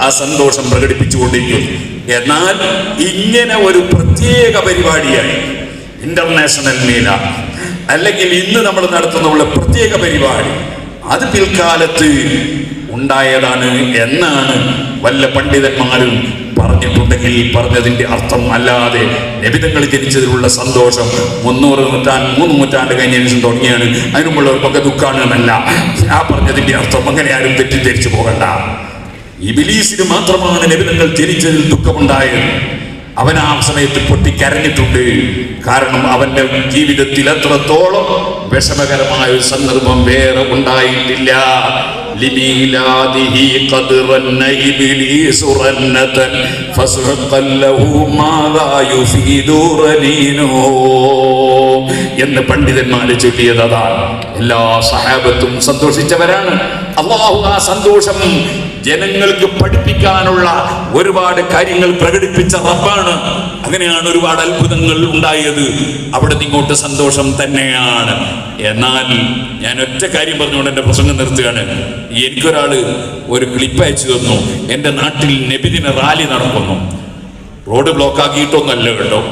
ആ സന്തോഷം പ്രകടിപ്പിച്ചുകൊണ്ടിരിക്കുന്നു. എന്നാൽ ഇങ്ങനെ ഒരു പ്രത്യേക പരിപാടിയായി ഇന്റർനാഷണൽ മീല അല്ലെങ്കിൽ ഇന്ന് നമ്മൾ നടത്തുന്ന പ്രത്യേക പരിപാടി അത് പിൽക്കാലത്ത് ഉണ്ടായതാണ് എന്നാണ് വല്ല പണ്ഡിതന്മാരും പറഞ്ഞിട്ടുണ്ടെങ്കിൽ പറഞ്ഞതിന്റെ അർത്ഥം അല്ലാതെ നബിതങ്ങൾ ജനിച്ചതിലുള്ള സന്തോഷം മുന്നൂറ് നൂറ്റാണ്ട് മൂന്ന് നൂറ്റാണ്ട് കഴിഞ്ഞ ശേഷം തുടങ്ങിയാണ്. അതിനുമുള്ളവർക്കൊക്കെ ദുഃഖാണ് എന്നല്ല ആ പറഞ്ഞതിന്റെ അർത്ഥം അങ്ങനെ ആരും തെറ്റിദ്ധരിച്ചു പോകണ്ട. ഇബിലീസിന് മാത്രമാണ് നബിതങ്ങൾ ജനിച്ചതിൽ ദുഃഖമുണ്ടായത്. അവൻ ആ സമയത്ത് പൊട്ടിക്കരഞ്ഞിട്ടുണ്ട്. കാരണം അവന്റെ ജീവിതത്തിൽ അത്രത്തോളം വിഷമകരമായ ഒരു സന്ദർഭം വേറെ ഉണ്ടായിട്ടില്ല. لميلاده قد رن إبليس رنة فسحقا له ماذا يفيد رنينه എന്ന് പണ്ഡിതന്മാര് ചൊല്ലിയത് അതാണ് എല്ലാ സഹാബത്തും സന്തോഷിച്ചവരാണ്. അള്ളാഹു ആ സന്തോഷം ജനങ്ങൾക്ക് പഠിപ്പിക്കാനുള്ള ഒരുപാട് കാര്യങ്ങൾ പ്രകടിപ്പിച്ച റബ്ബാണ്. അങ്ങനെയാണ് ഒരുപാട് അത്ഭുതങ്ങൾ ഉണ്ടായത്. അവിടെ നിങ്ങോട്ട് സന്തോഷം തന്നെയാണ്. എന്നാൽ ഞാൻ ഒറ്റ കാര്യം പറഞ്ഞുകൊണ്ട് എന്റെ പ്രസംഗം നിർത്തുകയാണ്. എനിക്കൊരാൾ ഒരു ക്ലിപ്പ് അയച്ചു തന്നു. എന്റെ നാട്ടിൽ നബിദിന റാലി നടക്കുന്നു. റോഡ് ബ്ലോക്ക് ആക്കിയിട്ടൊന്നല്ല കേട്ടോ.